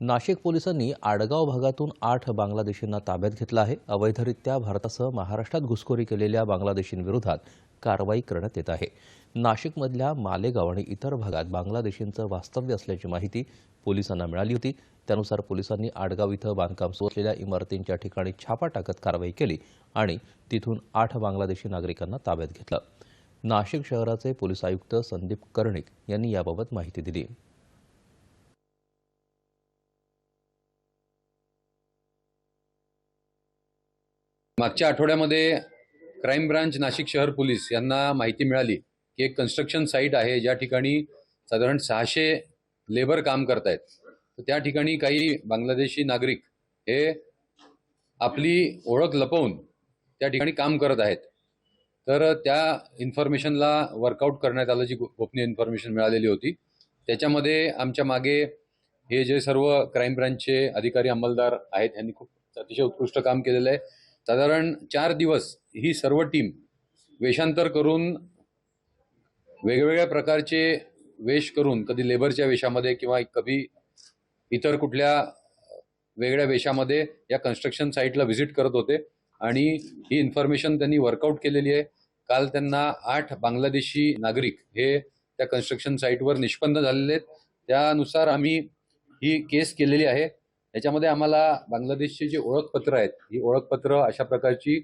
नाशिक पोलिसांनी आडगाव भागातून आठ बांगलादेशींना ताब्यात घेतलं आहे. अवैधरित्या भारतासह महाराष्ट्रात घुसखोरी केलेल्या बांगलादेशींविरोधात कारवाई करण्यात येत आहे. नाशिकमधल्या मालेगाव आणि इतर भागात बांगलादेशींचं वास्तव्य असल्याची माहिती पोलिसांना मिळाली होती. त्यानुसार पोलिसांनी आडगाव इथं बांधकाम सुरू असलेल्या इमारतींच्या ठिकाणी छापा टाकत कारवाई केली आणि तिथून आठ बांगलादेशी नागरिकांना ताब्यात घेतलं. नाशिक शहराचे पोलीस आयुक्त संदीप कर्णिक यांनी याबाबत माहिती दिली. मागच्या आठवड्यामध्ये क्राईम ब्रांच नाशिक शहर पोलीस यांना माहिती मिळाली की एक कन्स्ट्रक्शन साईट आहे ज्या ठिकाणी साधारण सहाशे लेबर काम करतायत. तर त्या ठिकाणी काही बांगलादेशी नागरिक हे आपली ओळख लपवून त्या ठिकाणी काम करत आहेत. तर त्या इन्फॉर्मेशनला वर्कआउट करण्यात आलं जी गोपनीय इन्फॉर्मेशन मिळालेली होती. त्याच्यामध्ये आमच्या मागे हे जे सर्व क्राईम ब्रांचचे अधिकारी अंमलदार आहेत यांनी खूप अतिशय उत्कृष्ट काम केलेलं आहे. साधारण चार दिवस ही सर्व टीम वेषांतर करून वेगवेगळ्या प्रकारचे वेश करून कधी लेबरच्या वेशामध्ये किंवा कधी इतर कुठल्या वेगळ्या वेशामध्ये या कन्स्ट्रक्शन साईटला व्हिजिट करत होते. आणि ही इन्फॉर्मेशन त्यांनी वर्कआउट केलेली आहे. काल त्यांना आठ बांगलादेशी नागरिक हे त्या कन्स्ट्रक्शन साईटवर निष्पन्न झालेले आहेत. त्यानुसार आम्ही ही केस केलेली आहे. याच्यामध्ये आम्हाला बांगलादेशची जी ओळखपत्र आहेत ही ओळखपत्र अशा प्रकारची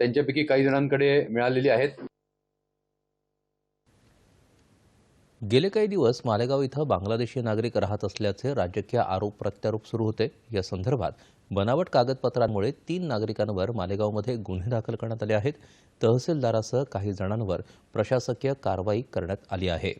त्यांच्यापैकी काही जणांकडे मिळालेली आहेत. गेले काही दिवस मालेगाव इथं बांगलादेशी नागरिक राहत असल्याचे राजकीय आरोप प्रत्यारोप सुरू होते. या संदर्भात बनावट कागदपत्रांमुळे तीन नागरिकांवर मालेगावमध्ये गुन्हे दाखल करण्यात आले आहेत. तहसीलदारासह काही जणांवर प्रशासकीय कारवाई करण्यात आली आहे.